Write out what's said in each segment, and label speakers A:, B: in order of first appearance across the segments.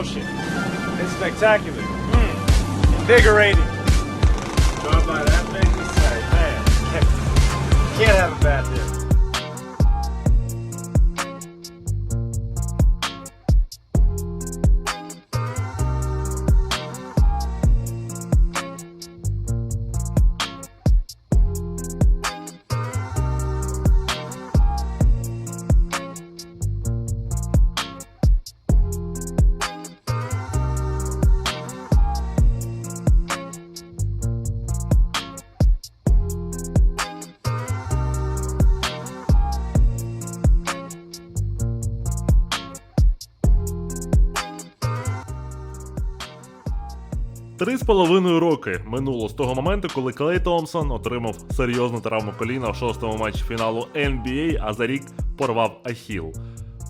A: It's spectacular. Mm. Invigorating. Drive by that thing man, can't have a bad day.
B: Три з половиною роки минуло з того моменту, коли Клей Томпсон отримав серйозну травму коліна в шостому матчі фіналу NBA, а за рік порвав Ахіл.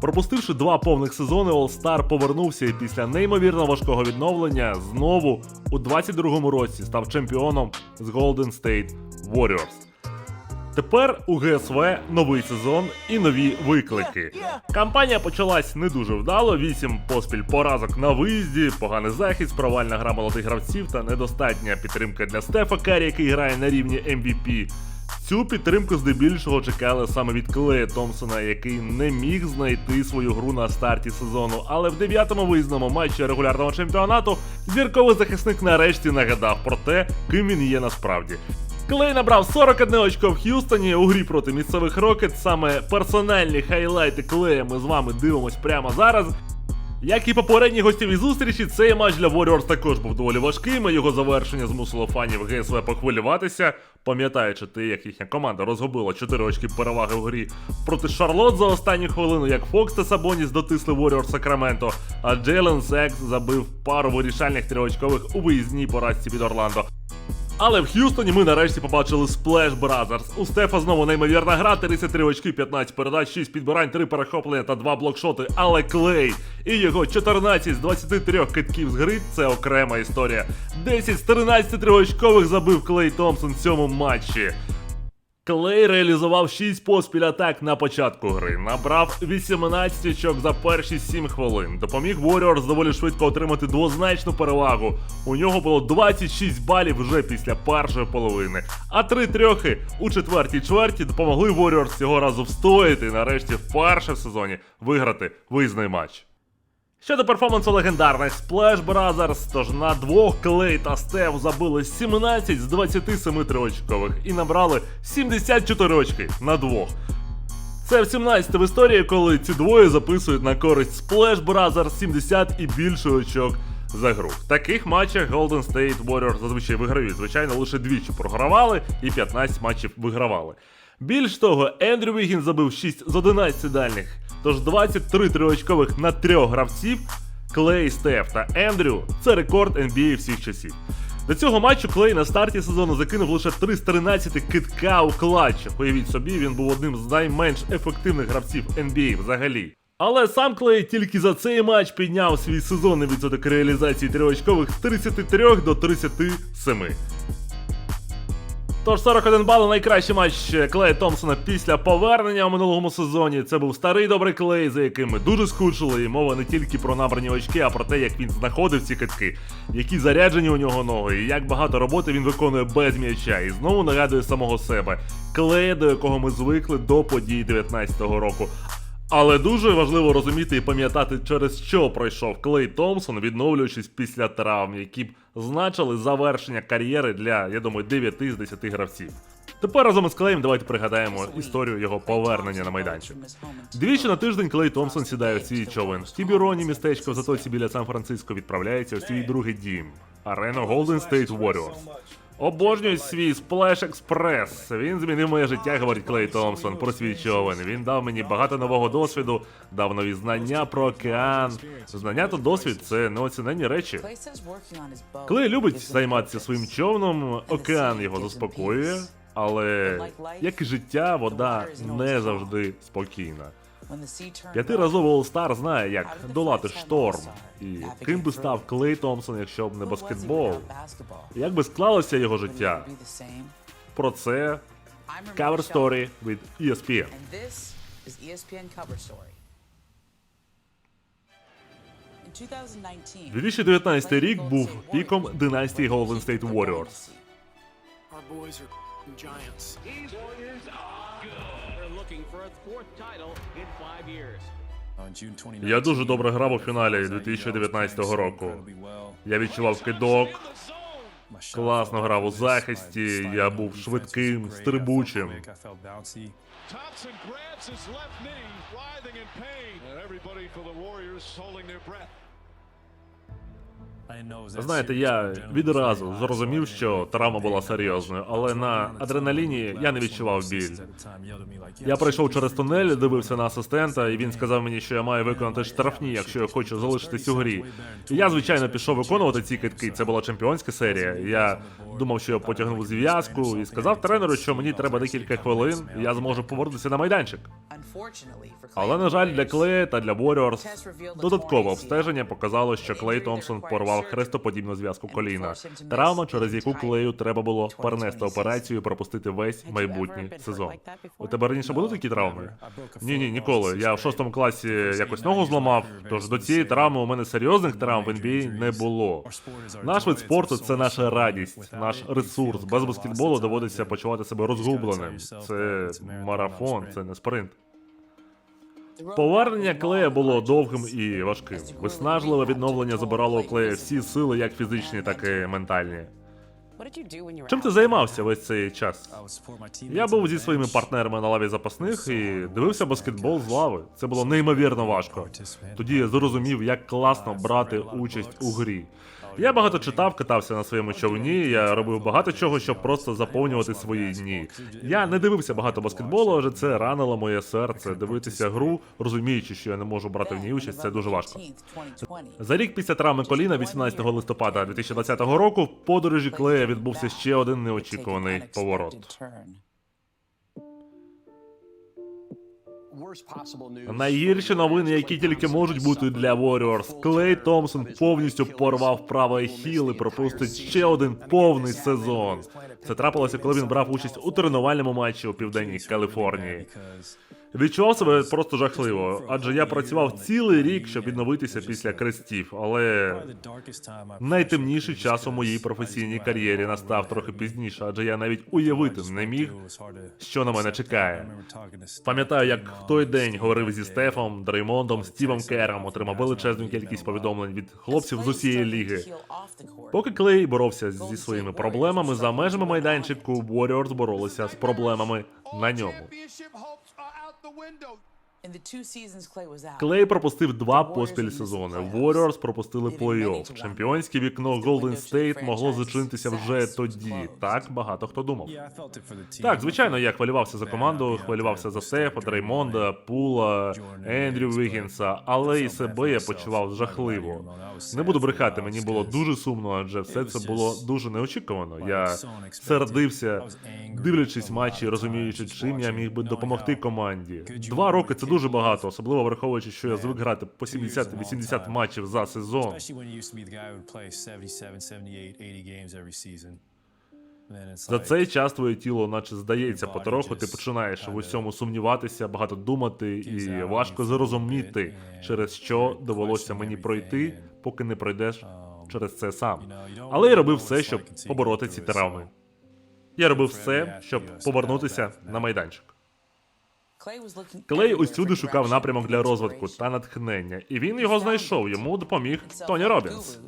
B: Пропустивши два повних сезони, All-Star повернувся і після неймовірно важкого відновлення знову у 22-му році став чемпіоном з Golden State Warriors. Тепер у ГСВ новий сезон і нові виклики. Кампанія почалась не дуже вдало. Вісім поспіль поразок на виїзді, поганий захист, провальна гра молодих гравців та недостатня підтримка для Стефа Карі, який грає на рівні MVP. Цю підтримку здебільшого чекали саме від Клея Томпсона, який не міг знайти свою гру на старті сезону. Але в дев'ятому виїзному матчі регулярного чемпіонату зірковий захисник нарешті нагадав про те, ким він є насправді. Клей набрав 41 очко в Х'юстоні у грі проти місцевих Рокет. Саме персональні хайлайти Клея ми з вами дивимось прямо зараз. Як і попередні гостєві зустрічі, цей матч для Warriors також був доволі важким. Його завершення змусило фанів ГСВ похвилюватися, пам'ятаючи те, як їхня команда розгубила 4 очки переваги в грі проти Шарлот за останню хвилину, як Фокс та Сабоніс дотисли Warriors Сакраменто, а Джейлен Секс забив пару вирішальних триочкових у виїзній поразці від Орландо. Але в Х'юстоні ми нарешті побачили Splash Brothers. У Стефа знову неймовірна гра, 33 очки, 15 передач, 6 підбирань, 3 перехоплення та 2 блокшоти. Але Клей і його 14 з 23 китків з гри це окрема історія. 10 з 13 триочкових забив Клей Томпсон в цьому матчі. Клей реалізував 6 поспіль атак на початку гри, набрав 18 очок за перші 7 хвилин. Допоміг Warriors доволі швидко отримати двозначну перевагу. У нього було 26 балів вже після першої половини. А три трьохи у четвертій чверті допомогли Warriors цього разу встояти і нарешті вперше в сезоні виграти виїзний матч. Щодо перформансу легендарних Splash Brothers, тож на двох Клей та Стев забили 17 з 27 триочкових і набрали 74 очки на двох. Це в 17 в історії, коли ці двоє записують на користь Splash Brothers 70 і більше очок за гру. В таких матчах Golden State Warriors зазвичай виграють. Звичайно, лише двічі програвали і 15 матчів вигравали. Більш того, Ендрю Вігін забив 6 з 11 дальних, тож 23 триочкових на трьох гравців. Клей, Стеф та Ендрю це рекорд NBA всіх часів. До цього матчу Клей на старті сезону закинув лише 3 з 13 китка у клатчах. Уявіть собі, він був одним з найменш ефективних гравців NBA взагалі. Але сам Клей тільки за цей матч підняв свій сезонний відсоток реалізації триочкових з 33 до 37. Тож 41 бал найкращий матч Клея Томпсона після повернення у минулому сезоні. Це був старий добрий клей, за яким ми дуже скучили. І мова не тільки про набрані очки, а про те, як він знаходив ці китки, які заряджені у нього ноги, і як багато роботи він виконує без м'яча. І знову нагадує самого себе клея, до якого ми звикли до подій 19-го року. Але дуже важливо розуміти і пам'ятати, через що пройшов Клей Томпсон, відновлюючись після травм, які б значили завершення кар'єри для, я думаю, 9 з 10 гравців. Тепер разом із Клеєм давайте пригадаємо історію його повернення на майданчик. Двічі на тиждень Клей Томпсон сідає в свій човен. В Тібіроні містечко в затоці біля Сан-Франциско відправляється у свій другий дім арену Golden State Warriors. Обожнюю свій Splash Express. Він змінив моє життя, говорить Клей Томпсон про свій човен. Він дав мені багато нового досвіду, дав нові знання про океан. Знання та досвід це неоціненні речі. Клей любить займатися своїм човном, океан його заспокоює, але як і життя, вода не завжди спокійна. П'ятиразовий All-Star знає, як долати шторм. І ким би став Клей Томпсон, якщо б не баскетбол? Як би склалося його життя? Про це Cover Story від ESPN.
C: ESPN Cover Story.
B: 2019 рік був піком династії Golden State Warriors. Я дуже добре грав у фіналі 2019 року. Я відчував кидок, класно грав у захисті, я був швидким, стрибучим. Знаєте, я відразу зрозумів, що травма була серйозною, але на адреналіні я не відчував біль. Я пройшов через тунель, дивився на асистента, і він сказав мені, що я маю виконати штрафні, якщо я хочу залишитись у грі. І я, звичайно, пішов виконувати ці китки. Це була чемпіонська серія. Я думав, що я потягнув зв'язку і сказав тренеру, що мені треба декілька хвилин, і я зможу повернутися на майданчик. Але на жаль, для Клея та для Warriors додаткове обстеження показало, що Клей Томпсон порвав хрестоподібну зв'язку коліна. Травма, через яку клею треба було перенести операцію і пропустити весь майбутній сезон. У тебе раніше були такі травми? Ні, ні, ніколи. Я в шостому класі якось ногу зламав. Тож до цієї травми у мене серйозних травм в NBA не було. Наш вид спорту це наша радість, наш ресурс. Без баскетболу доводиться почувати себе розгубленим. Це марафон, це не спринт. Повернення клея було довгим і важким. Виснажливе відновлення забирало у клея всі сили, як фізичні, так і ментальні. Чим ти займався весь цей час? Я був зі своїми партнерами на лаві запасних і дивився баскетбол з лави. Це було неймовірно важко. Тоді я зрозумів, як класно брати участь у грі. Я багато читав, катався на своєму човні. Я робив багато чого, щоб просто заповнювати свої дні. Я не дивився багато баскетболу, адже це ранило моє серце. Дивитися гру, розуміючи, що я не можу брати в ній участь, це дуже важко. За рік після травми коліна, 18 листопада 2020 року, в подорожі Клея відбувся ще один неочікуваний поворот. Найгірші новини, які тільки можуть бути для Warriors. Клей Томпсон повністю порвав правий хіл і пропустить ще один повний сезон. Це трапилося, коли він брав участь у тренувальному матчі у південній Каліфорнії. Відчував себе просто жахливо, адже я працював цілий рік, щоб відновитися після крестів, але найтемніший час у моїй професійній кар'єрі настав трохи пізніше, адже я навіть уявити не міг, що на мене чекає. Пам'ятаю, як в той день говорив зі Стефом, Дреймондом, Стівом Кером, отримав величезну кількість повідомлень від хлопців з усієї ліги. Поки Клей боровся зі своїми проблемами за межами майданчику, Warriors боролися з проблемами на ньому.
D: The window.
B: Клей пропустив два поспіль сезони. Warriors пропустили плей-офф. Чемпіонське вікно Golden State могло зачинитися вже тоді. Так багато хто думав. Так, звичайно, я хвилювався за команду, хвилювався за Стефа, Дреймонда, Пула, Ендрю Вігінса, але і себе я почував жахливо. Не буду брехати, мені було дуже сумно, адже все це було дуже неочікувано. Я сердився, дивлячись матчі, розуміючи, чим я міг би допомогти команді. Два роки це дуже багато, особливо враховуючи, що я звик грати по 70-80 матчів за сезон.
E: Especially when you used to be the guy who would play 77, 78, 80 games every season. And then it's
B: За цей час твоє тіло, наче здається, потроху ти починаєш в усьому сумніватися, багато думати, і важко зрозуміти, через що довелося мені пройти, поки не пройдеш через це сам. Але я робив все, щоб побороти ці травми. Я робив все, щоб повернутися на майданчик. Клей усюди шукав напрямок для розвитку та натхнення, і він його знайшов. Йому допоміг Тоні Робінс.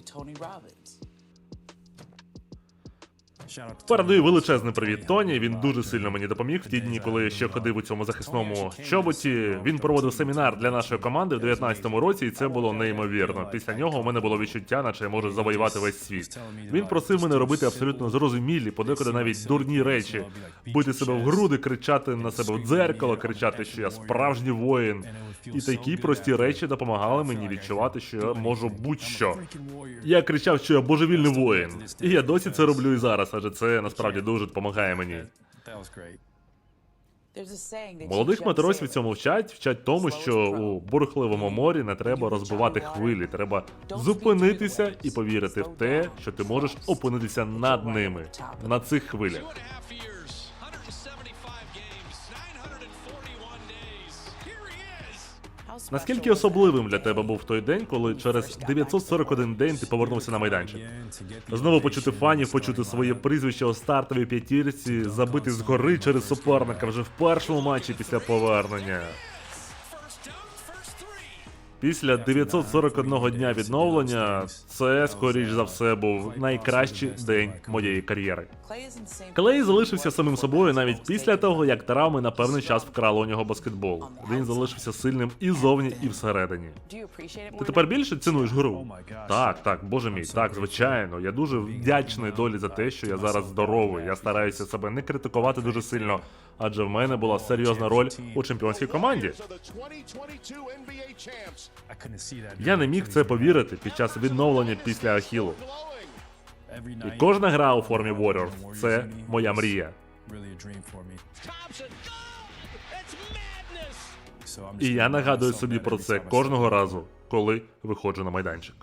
B: Передаю величезний привіт Тоні. Він дуже сильно мені допоміг в ті дні, коли я ще ходив у цьому захисному чоботі. Він проводив семінар для нашої команди в 19-му році, і це було неймовірно. Після нього у мене було відчуття, наче я можу завоювати весь світ. Він просив мене робити абсолютно зрозумілі, подекуди навіть дурні речі, бити себе в груди, кричати на себе в дзеркало, кричати, що я справжній воїн. І такі прості речі допомагали мені відчувати, що я можу будь-що. Я кричав, що я божевільний воїн, і я досі це роблю і зараз, адже це насправді дуже допомагає мені. Молодих матросів цьому вчать, вчать тому, що у бурхливому морі не треба розбивати хвилі, треба зупинитися і повірити в те, що ти можеш опинитися над ними, на цих хвилях. Наскільки особливим для тебе був той день, коли через 941 день ти повернувся на майданчик? Знову почути фанів, почути своє прізвище у стартовій п'ятірці, забити згори через суперника вже в першому матчі після повернення. Після 941 дня відновлення це, скоріш за все, був найкращий день моєї кар'єри. Клей залишився самим собою навіть після того, як травми на певний час вкрали у нього баскетбол. Він залишився сильним і зовні, і всередині. Ти тепер більше цінуєш гру? Так, так, боже мій, так, звичайно. Я дуже вдячний долі за те, що я зараз здоровий. Я стараюся себе не критикувати дуже сильно, адже в мене була серйозна роль у чемпіонській команді.
D: So the 2022 NBA champs
B: Я не міг це повірити під час відновлення після Ахілу. І кожна гра у формі Warriors – це моя мрія. І я нагадую собі про це кожного разу, коли виходжу на майданчик.